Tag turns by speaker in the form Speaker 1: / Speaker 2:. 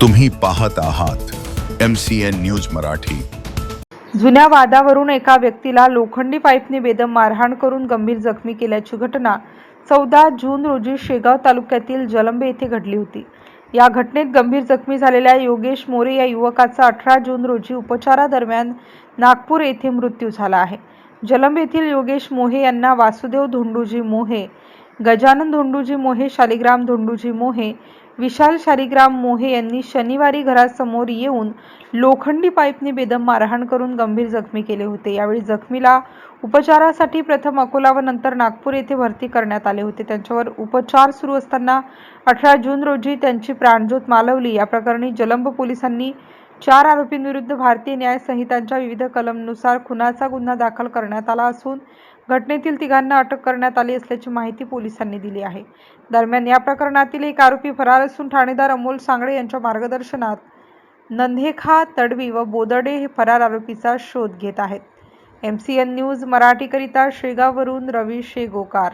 Speaker 1: तुम्ही पाहत आहात M C N news Marathi.
Speaker 2: जुन्या वादावरून एका व्यक्तीला लोखंडी पाईपने बेदम मारहाण करून गंभीर जखमी केल्याची घटना चौदा जून रोजी शेगाव तालुक्यातील जलंबे येथे घडली होती. या घटनेत गंभीर जखमी झालेल्या योगेश मोरे या युवकाचा अठरा जून रोजी उपचारादरम्यान नागपूर येथे मृत्यू झाला आहे. जलंब येथील योगेश मोहे यांना वासुदेव धोंडूजी मोहे गजानन धोंडूजी मोहे शालिग्राम धोंडूजी मोहे विशाल शालिग्राम मोहे यांनी शनिवारी घरासमोर येऊन लोखंडी पाईपने बेदम मारहाण करून गंभीर जखमी केले होते. यावेळी जखमीला उपचारासाठी प्रथम अकोला व नंतर नागपूर येथे भरती करण्यात आले होते. त्यांच्यावर उपचार सुरू असताना अठरा जून रोजी त्यांची प्राणज्योत मालवली या प्रकरणी जलंब पोलिसांनी चार आरोपींविरुद्ध भारतीय न्याय संहितांच्या विविध कलमनुसार खुनाचा गुन्हा दाखल करण्यात आला असून घटनेतील तिघांना अटक करण्यात आली असल्याची माहिती पोलिसांनी दिली आहे. दरम्यान या प्रकरणातील एक आरोपी फरार असून ठाणेदार अमोल सांगळे यांच्या मार्गदर्शनात नंदेखा तडवी व बोदडे हे फरार आरोपीचा शोध घेत आहेत. एम सी एन न्यूज मराठीकरिता शेगाववरून रवी शेगोकार.